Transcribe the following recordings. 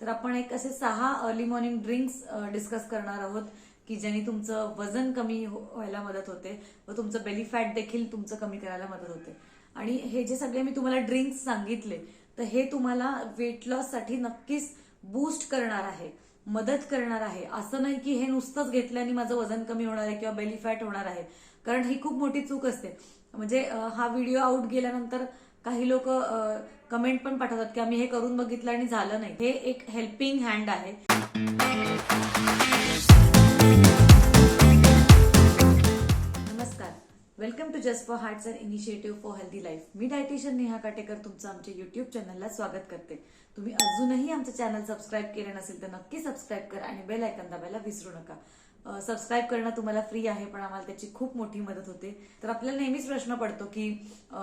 तर आपण एक असे सहा अर्ली मॉर्निंग ड्रिंक्स डिस्कस करणार आहोत की ज्यांनी तुमचं वजन कमी हो, व्हायला मदत होते व तुमचं बेली फॅट देखील तुमचं कमी करायला मदत होते. आणि हे जे सगळे मी तुम्हाला ड्रिंक्स सांगितले तर हे तुम्हाला वेट लॉससाठी नक्कीच बूस्ट करणार आहे मदत करणार आहे. असं नाही की हे नुसतंच घेतल्याने माझं वजन कमी होणार आहे किंवा बेली फॅट होणार आहे. कारण ही खूप मोठी चूक असते. म्हणजे हा व्हिडिओ आउट गेल्यानंतर काही लोक कमेंट पण पाठवतात की आम्ही हे करून बघितलं आणि झालं नाही. हे एक हेल्पिंग हँड आहे. नमस्कार. Welcome to just for hearts and initiative for healthy life me dietitian Neha Katekar तुमचं आमच्या युट्यूब चॅनलला स्वागत करते. तुम्ही अजूनही आमचं चॅनल सबस्क्राईब केलं नसेल तर नक्की सबस्क्राईब करा आणि बेल आयकन दाबायला विसरू नका. सबस्क्राईब करणं तुम्हाला फ्री आहे पण आम्हाला त्याची खूप मोठी मदत होते. तर आपल्याला नेहमीच प्रश्न पडतो की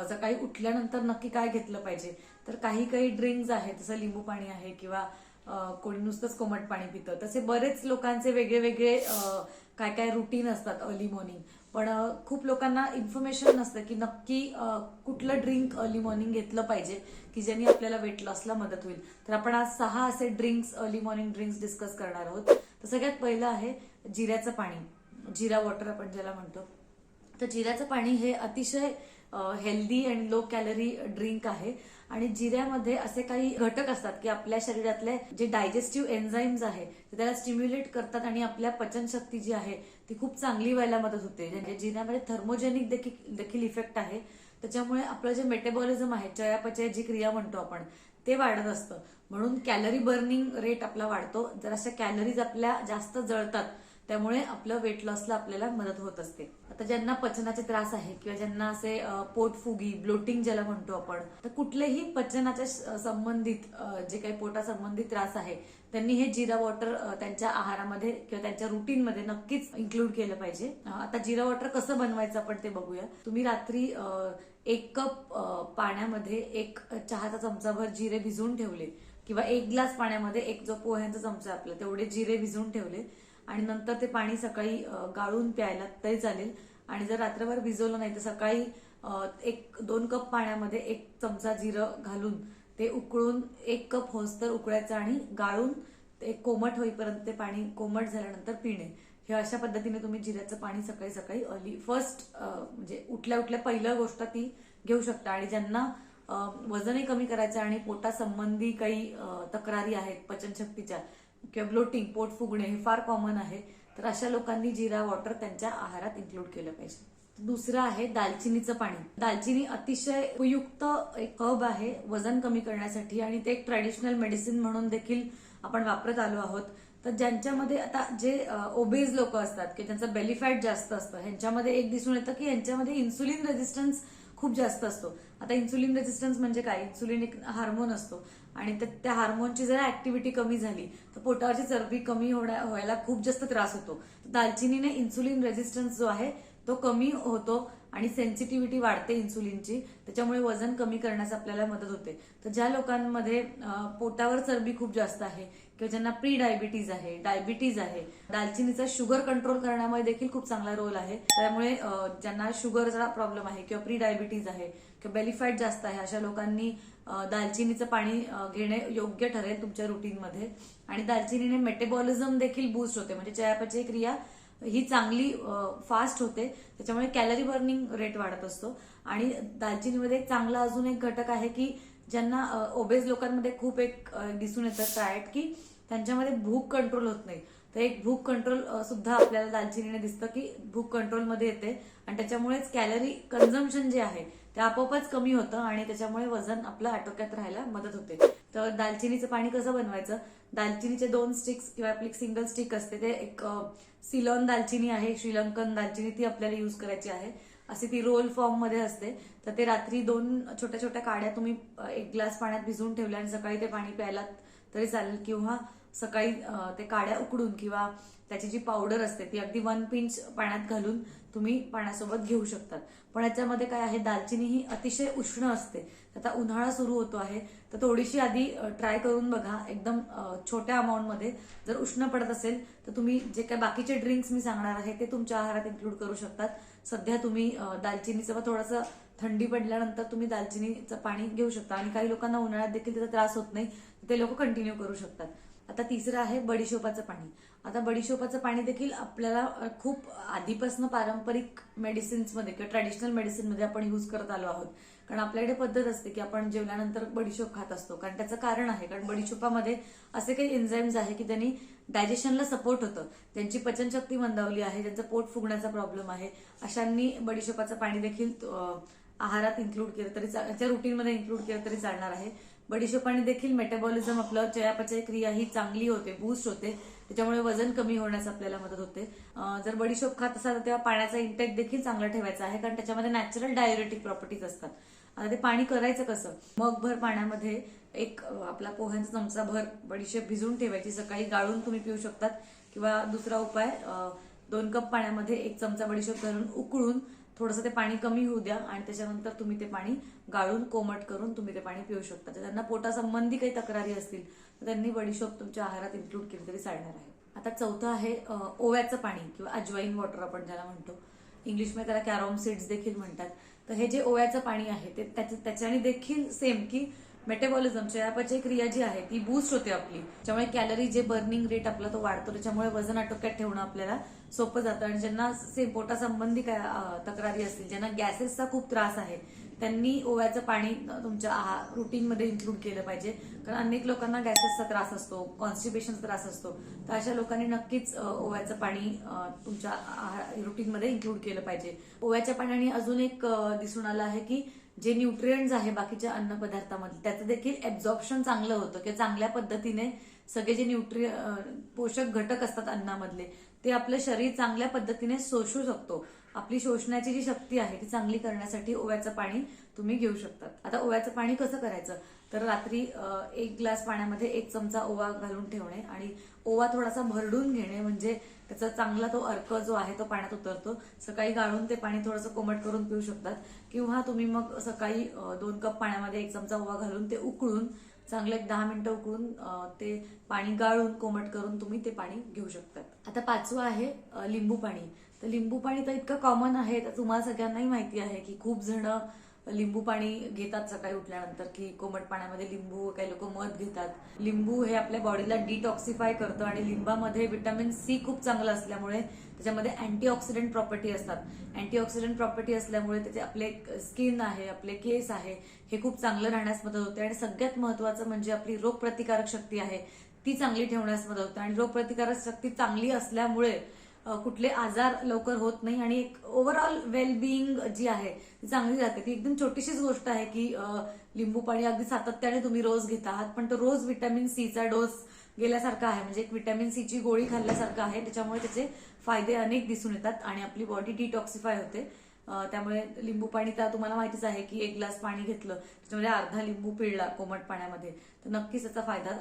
सकाळी उठल्यानंतर नक्की काय घेतलं पाहिजे तर काही काही ड्रिंक्स आहेत जसं लिंबू पाणी आहे किंवा कोणी नुसतंच कोमट पाणी पितं तसे बरेच लोकांचे वेगळे वेगळे काय काय रुटीन असतात अर्ली मॉर्निंग पण खूप लोकांना इन्फॉर्मेशन नसतं की नक्की कुठलं ड्रिंक अर्ली मॉर्निंग घेतलं पाहिजे की ज्यांनी आपल्याला वेट लॉसला मदत होईल. तर आपण आज सहा असे drinks early morning drinks discuss करणार आहोत. तर सगळ्यात पहिलं आहे जिऱ्याचं पाणी. जिरा वॉटर आपण ज्याला म्हणतो. तर जिऱ्याचं पाणी हे अतिशय healthy and low calorie drink आहे. आणि जिऱ्यामध्ये असे काही घटक असतात की आपल्या शरीरातले जे डायजेस्टिव्ह एन्झाईम्स आहे ते त्याला स्टिम्युलेट करतात आणि आपल्या पचनशक्ती जी आहे ती खूप चांगली व्हायला मदत होते. म्हणजे जिऱ्यामध्ये थर्मोजेनिक देखील देखील इफेक्ट आहे. त्याच्यामुळे आपलं जे मेटेबॉलिझम आहे चयापचय जी क्रिया म्हणतो आपण ते वाढत असतं. म्हणून कॅलरी बर्निंग रेट आपला वाढतो. जर अशा कॅलरीज आपल्या जास्त जळतात. त्यामुळे आपलं वेट लॉसला आपल्याला मदत होत असते. आता ज्यांना पचनाचे त्रास आहे किंवा ज्यांना असे पोटफुगी ब्लोटिंग ज्याला म्हणतो आपण तर कुठलेही पचनाच्या संबंधित जे काही पोटा संबंधित त्रास आहे त्यांनी हे जिरा वॉटर त्यांच्या आहारामध्ये किंवा त्यांच्या रुटीनमध्ये नक्कीच इन्क्लूड केलं पाहिजे. आता जिरा वॉटर कसं बनवायचं आपण ते बघूया. तुम्ही रात्री एक कप पाण्यामध्ये एक चहाचा चमचाभर जिरे भिजवून ठेवले किंवा एक ग्लास पाण्यामध्ये एक जो पोह्यांचा चमचा आपला तेवढे जिरे भिजवून ठेवले. आणि नंतर ते पाणी सकाळी गाळून प्यायला तरी चालेल. आणि जर रात्रभर भिजवलं नाही तर सकाळी एक दोन कप पाण्यामध्ये एक चमचा जिरं घालून ते उकळून एक कप होस्तर उकळायचं आणि गाळून ते कोमट होईपर्यंत ते पाणी कोमट झाल्यानंतर पिणे. हे अशा पद्धतीने तुम्ही जिऱ्याचं पाणी सकाळी सकाळी अर्ली फर्स्ट म्हणजे उठल्या उठल्या पहिलं गोष्ट ती घेऊ शकता. आणि ज्यांना वजनही कमी करायचं आणि पोटासंबंधी काही तक्रारी आहेत पचनशक्तीच्या किंवा ब्लोटिंग पोट फुगणे हे फार कॉमन आहे. तर अशा लोकांनी जिरा वॉटर त्यांच्या आहारात इन्क्लूड केलं पाहिजे. दुसरं आहे दालचिनीचं पाणी. दालचिनी अतिशय उपयुक्त एक हब आहे वजन कमी करण्यासाठी आणि ते एक ट्रॅडिशनल मेडिसिन म्हणून देखील आपण वापरत आलो आहोत. तर ज्यांच्यामध्ये आता जे ओबेज लोक असतात की ज्यांचं बेली फॅट जास्त असतं ह्यांच्यामध्ये एक दिसून येतं की यांच्यामध्ये इन्सुलिन रेझिस्टन्स खूप जास्त असतो. आता इन्सुलिन रेझिस्टन्स म्हणजे काय? इन्सुलिन एक हार्मोन असतो. आणि त्या- त्या हार्मोनची जर ऍक्टिव्हिटी कमी झाली तर पोटावरची चरबी कमी होण्या व्हायला खूप जास्त त्रास होतो. दालचिनीने इन्सुलिन रेजिस्टन्स जो आहे तो कमी होतो आणि सेन्सिटिव्हिटी वाढते इन्सुलिनची त्याच्यामुळे वजन कमी करण्यास आपल्याला मदत होते. तर ज्या लोकांमध्ये पोटावर चरबी खूप जास्त आहे किंवा ज्यांना प्री डायबिटीज आहे डायबिटीज आहे दालचिनीचा शुगर कंट्रोल करण्यामध्ये देखील खूप चांगला रोल आहे. त्यामुळे ज्यांना शुगरचा प्रॉब्लेम आहे किंवा प्री डायबिटीज आहे किंवा बेलिफॅट जास्त आहे अशा लोकांनी दालचिनीचं पाणी घेणे योग्य ठरेल तुमच्या रुटीनमध्ये आणि दालचिनीने मेटेबॉलिझम देखील बूस्ट होते. म्हणजे चयापचय क्रिया ही चांगली फास्ट होते. त्याच्यामुळे कॅलरी बर्निंग रेट वाढत असतो. आणि दालचिनीमध्ये एक चांगला अजून एक घटक आहे की ज्यांना ओबेज लोकांमध्ये खूप एक दिसून येतं डायट की त्यांच्यामध्ये भूक कंट्रोल होत नाही. तर एक भूक कंट्रोल सुद्धा आपल्याला दालचिनीने दिसतं की भूक कंट्रोलमध्ये येते आणि त्याच्यामुळेच कॅलरी कन्झम्पशन जे आहे ते आपोआपच कमी होतं आणि त्याच्यामुळे वजन आपलं आटोक्यात राहायला मदत होते. तर दालचिनीचं पाणी कसं बनवायचं? दालचिनीचे दोन स्टिक्स किंवा आपली सिंगल स्टिक असते ते एक सिलॉन दालचिनी आहे श्रीलंकन दालचिनी ती आपल्याला यूज करायची आहे. अशी ती रोल फॉर्ममध्ये असते. तर ते रात्री दोन छोट्या छोट्या काड्या तुम्ही एक ग्लास पाण्यात भिजवून ठेवल्या आणि सकाळी ते पाणी प्यायलात तरी चालेल किंवा सकाळी ते काड्या उकडून किंवा त्याची जी पावडर असते ती अगदी वन पिंच पाण्यात घालून तुम्ही पाण्यासोबत घेऊ शकतात. पण याच्यामध्ये काय आहे दालचिनी ही अतिशय उष्ण असते. आता उन्हाळा सुरू होतो आहे. तर थोडीशी आधी ट्राय करून बघा. एकदम छोट्या अमाऊंटमध्ये जर उष्ण पडत असेल तर तुम्ही जे काय बाकीचे ड्रिंक्स मी सांगणार आहे ते तुमच्या आहारात इन्क्लूड करू शकतात. सध्या तुम्ही दालचिनीचं व थोडंसं थंडी पडल्यानंतर तुम्ही दालचिनीचं पाणी घेऊ शकता आणि काही लोकांना उन्हाळ्यात देखील त्याचा त्रास होत नाही ते लोक कंटिन्यू करू शकतात. आता तिसरं आहे बडीशोपाचं पाणी. आता बडीशोपाचं पाणी देखील आपल्याला खूप आधीपासून पारंपरिक मेडिसिन्समध्ये किंवा ट्रॅडिशनल मेडिसिनमध्ये आपण यूज करत आलो आहोत. कारण आपल्याकडे पद्धत असते की आपण जेवल्यानंतर बडीशोप खात असतो. कारण त्याचं कारण आहे. कारण बडीशोपामध्ये असे काही एन्झाईम्स आहे की त्यांनी डायजेशनला सपोर्ट होतं. त्यांची पचनशक्ती मंदावली आहे. त्यांचं पोट फुगण्याचा प्रॉब्लेम आहे. अशांनी बडीशोपाचं पाणी देखील आहारात इन्क्लूड केलं तरी त्याच्या रुटीनमध्ये इन्क्लूड केलं तरी चालणार आहे. बडीशोपाने देखील मेटाबॉलिझम आपलं चयापचय क्रिया ही चांगली होते बूस्ट होते. त्याच्यामुळे वजन कमी होण्यास आपल्याला मदत होते. जर बडीशोप खात असाल तर तेव्हा पाण्याचा इंटेक देखील चांगला ठेवायचा आहे कारण त्याच्यामध्ये नॅचरल डायरेटिक प्रॉपर्टीज असतात. आता ते पाणी करायचं कसं? मगभर पाण्यामध्ये एक आपला पोह्यांचा चमचा भर बडीशेप भिजून ठेवायची. सकाळी गाळून तुम्ही पिऊ शकतात. किंवा दुसरा उपाय दोन कप पाण्यामध्ये एक चमचा बडीशेप घालून उकळून थोडंसं ते पाणी कमी होऊ द्या आणि त्याच्यानंतर तुम्ही ते पाणी गाळून कोमट करून तुम्ही ते पाणी पिऊ शकता. तर त्यांना पोटासंबंधी काही तक्रारी असतील तर त्यांनी बडीशोप तुमच्या आहारात इन्क्लूड केली तरी चालणार आहे. आता चौथं आहे ओव्याचं पाणी किंवा अजवाईन वॉटर आपण ज्याला म्हणतो. इंग्लिशमध्ये त्याला कॅरॉम सीड्स देखील म्हणतात. तर हे जे ओव्याचं पाणी आहे ते त्याच्याने देखील सेम की मेटाबॉलिझम चयापचय क्रिया जी आहे ती बूस्ट होते आपली. त्यामुळे कॅलरी जे बर्निंग रेट आपला तो वाढतो त्याच्यामुळे वजन आटोक्यात ठेवणं आपल्याला सोपं जातं. आणि ज्यांना सेपोटा पोटासंबंधी तक्रारी असतील ज्यांना गॅसेसचा खूप त्रास आहे त्यांनी ओव्याचं पाणी तुमच्या आहार रुटीनमध्ये इन्क्लूड केलं पाहिजे. कारण अनेक लोकांना गॅसेसचा त्रास असतो कॉन्स्टिपेशनचा त्रास असतो. तर अशा लोकांनी नक्कीच ओव्याचं पाणी तुमच्या आहार रुटीनमध्ये इन्क्लूड केलं पाहिजे. ओव्याच्या पाण्याने अजून एक दिसून आलं आहे की जे न्यूट्रियंट्स आहे बाकीच्या अन्न पदार्थामध्ये त्याचं देखील ऍब्झॉर्प्शन चांगलं होतं किंवा चांगल्या पद्धतीने सगळे जे न्यूट्रि पोषक घटक असतात अन्नामधले ते आपलं शरीर चांगल्या पद्धतीने शोषू शकतो. आपली शोषण्याची जी शक्ती आहे ती चांगली करण्यासाठी ओव्याचं पाणी तुम्ही घेऊ शकतात. आता ओव्याचं पाणी कसं करायचं? तर रात्री एक ग्लास पाण्यामध्ये एक चमचा ओवा घालून ठेवणे आणि ओवा थोडासा भरडून घेणे म्हणजे त्याचा चांगला तो अर्क जो आहे तो पाण्यात उतरतो. सकाळी गाळून ते पाणी थोडंसं कोमट करून पिऊ शकतात. किंवा तुम्ही मग सकाळी दोन कप पाण्यामध्ये एक चमचा ओवा घालून ते उकळून चांगलं एक दहा मिनिटं उकळून ते पाणी गाळून कोमट करून तुम्ही ते पाणी घेऊ शकतात. आता पाचवं आहे लिंबू पाणी तर लिंबू पाणी तर इतकं कॉमन आहे तर तुम्हाला सगळ्यांनाही माहिती आहे की खूप जण लिंबू पाणी घेतात सकाळी उठल्यानंतर की कोमट पाण्यामध्ये लिंबू काही लोक मध घेतात. लिंबू हे आपल्या बॉडीला डिटॉक्सिफाय करतं आणि लिंबामध्ये विटॅमिन सी खूप चांगलं असल्यामुळे त्याच्यामध्ये अँटीऑक्सिडंट प्रॉपर्टी असतात. अँटीऑक्सिडंट प्रॉपर्टी असल्यामुळे त्याचे आपले स्किन आहे आपले केस आहे हे खूप चांगलं राहण्यास मदत होते. आणि सगळ्यात महत्वाचं म्हणजे आपली रोगप्रतिकारक शक्ती आहे ती चांगली ठेवण्यास मदत होते. आणि रोगप्रतिकारक शक्ती चांगली असल्यामुळे कुठले आजार लवकर होत नाही आणि एक ओव्हरऑल वेलबिईंग जी आहे ती चांगली राहते. ती एकदम छोटीशीच गोष्ट आहे की लिंबू पाणी अगदी सातत्याने तुम्ही रोज घेत आहात पण तो रोज व्हिटॅमिन सीचा डोस गेल्यासारखा आहे. म्हणजे एक विटॅमिन सीची गोळी खाल्ल्यासारखं आहे त्याच्यामुळे त्याचे फायदे अनेक दिसून येतात आणि आपली बॉडी डिटॉक्सिफाय होते. त्यामुळे लिंबू पाणी तर तुम्हाला माहितीच आहे की एक ग्लास पाणी घेतलं त्याच्यामध्ये अर्धा लिंबू पिळला कोमट पाण्यामध्ये तर नक्कीच त्याचा फायदा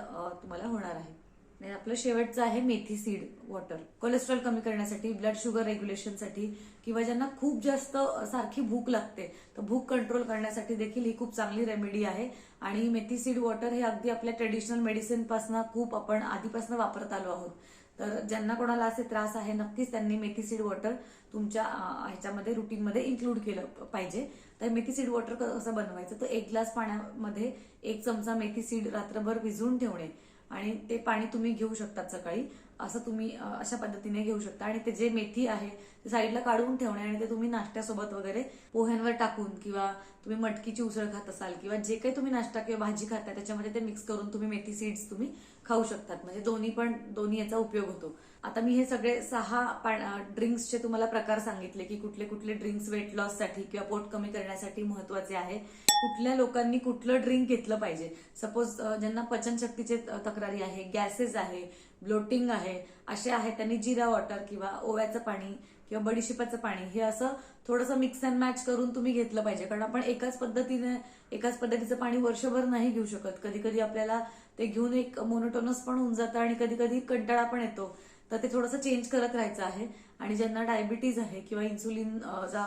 तुम्हाला होणार आहे. आणि आपलं शेवटचं आहे मेथी सीड वॉटर. कोलेस्ट्रॉल कमी करण्यासाठी ब्लड शुगर रेग्युलेशनसाठी किंवा ज्यांना खूप जास्त सारखी भूक लागते तर भूक कंट्रोल करण्यासाठी देखील ही खूप चांगली रेमेडी आहे. आणि मेथी सीड वॉटर हे अगदी आपल्या ट्रेडिशनल मेडिसिनपासून खूप आपण आधीपासून वापरत आलो आहोत. तर ज्यांना कोणाला असे त्रास आहे नक्कीच त्यांनी मेथी सीड वॉटर तुमच्या ह्याच्यामध्ये रुटीनमध्ये इन्क्लूड केलं पाहिजे. तर मेथी सीड वॉटर कसं बनवायचं? तर एक ग्लास पाण्यामध्ये एक चमचा मेथी सीड रात्रभर भिजवून ठेवणे. आणि ते पाणी तुम्ही घेऊ शकतात सकाळी. असं तुम्ही अशा पद्धतीने घेऊ शकता. आणि ते जे मेथी आहे ते साईडला काढून ठेवणे आणि ते तुम्ही नाश्त्यासोबत वगैरे पोह्यांवर टाकून किंवा तुम्ही मटकीची उसळ खात असाल किंवा जे काही तुम्ही नाश्ता किंवा भाजी खाता त्याच्यामध्ये ते मिक्स करून तुम्ही मेथी सीड्स तुम्ही खाऊ शकतात. म्हणजे दोन्ही पण दोन्ही याचा उपयोग होतो. आता मी हे सगळे सहा ड्रिंक्सचे तुम्हाला प्रकार सांगितले की कुठले कुठले ड्रिंक्स वेट लॉससाठी किंवा पोट कमी करण्यासाठी महत्त्वाचे आहे. कुठल्या लोकांनी कुठलं ड्रिंक घेतलं पाहिजे? सपोज ज्यांना पचनशक्तीचे तक्रारी आहे गॅसेस आहे ब्लोटिंग आहे असे आहे त्यांनी जिरा वॉटर किंवा ओव्याचं पाणी किंवा बडीशिपाचं पाणी हे असं थोडंसं मिक्स अँड मॅच करून तुम्ही घेतलं पाहिजे. कारण आपण एकाच पद्धतीने एकाच पद्धतीचं पाणी वर्षभर नाही घेऊ शकत. कधी कधी आपल्याला ते घेऊन एक मोनोटोनस पण होऊन जातं आणि कधी कधी कंटाळा पण येतो. तर ते थोडंसं चेंज करत राहायचं आहे. आणि ज्यांना डायबिटीज आहे किंवा इन्सुलिन चा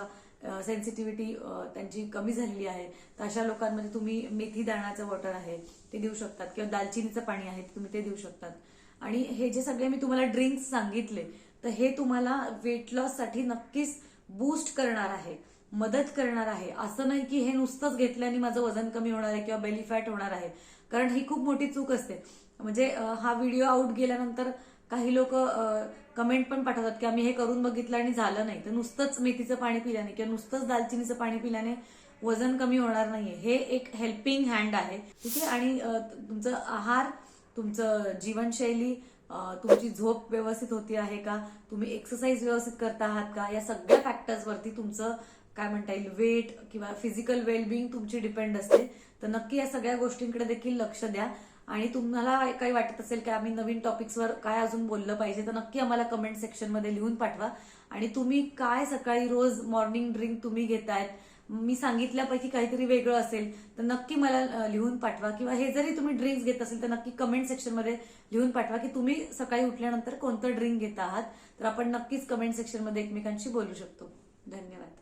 सेन्सिटिव्हिटी त्यांची कमी झालेली आहे तर अशा लोकांमध्ये तुम्ही मेथी दाण्याचं वॉटर आहे ते देऊ शकतात. किंवा दालचिनीचं पाणी आहे तुम्ही ते देऊ शकतात. आणि हे जे सगळे मी तुम्हाला ड्रिंक्स सांगितले तर हे तुम्हाला वेट लॉससाठी नक्कीच बूस्ट करणार आहे. मदत करणार आहे. असं नाही की हे नुसतंच घेतल्याने माझं वजन कमी होणार आहे किंवा बेली फॅट होणार आहे. कारण ही खूप मोठी चूक असते. म्हणजे हा व्हिडिओ आउट गेल्यानंतर काही लोक कमेंट पण पाठवतात की आम्ही हे करून बघितलं आणि झालं नाही. तर नुसतंच मेथीचं पाणी पिल्याने किंवा नुसतंच दालचिनीचं पाणी पिल्याने वजन कमी होणार नाहीये. हे एक हेल्पिंग हँड आहे. ठीक आहे? आणि तुमचं आहार तुमचं जीवनशैली तुमची झोप व्यवस्थित होती आहे का? तुम्ही एक्सरसाइज व्यवस्थित करता आहात का? या सगळ्या फॅक्टर्सवरती तुमचं काय म्हणता येईल वेट किंवा फिजिकल वेलबिंग तुमची डिपेंड असते. तर नक्की या सगळ्या गोष्टींकडे देखील लक्ष द्या. आणि तुम्हाला काही वाटत असेल की आम्ही नवीन टॉपिक्सवर काय अजून बोललं पाहिजे तर नक्की आम्हाला कमेंट सेक्शनमध्ये लिहून पाठवा. आणि तुम्ही काय सकाळी रोज मॉर्निंग ड्रिंक तुम्ही घेतायत मी सांगितल्यापैकी काहीतरी वेगळं असेल तर नक्की मला लिहून पाठवा. किंवा हे जरी तुम्ही ड्रिंक्स घेत असेल तर नक्की कमेंट सेक्शनमध्ये लिहून पाठवा की तुम्ही सकाळी उठल्यानंतर कोणतं ड्रिंक घेत आहात. तर आपण नक्कीच कमेंट सेक्शनमध्ये एकमेकांशी बोलू शकतो. धन्यवाद.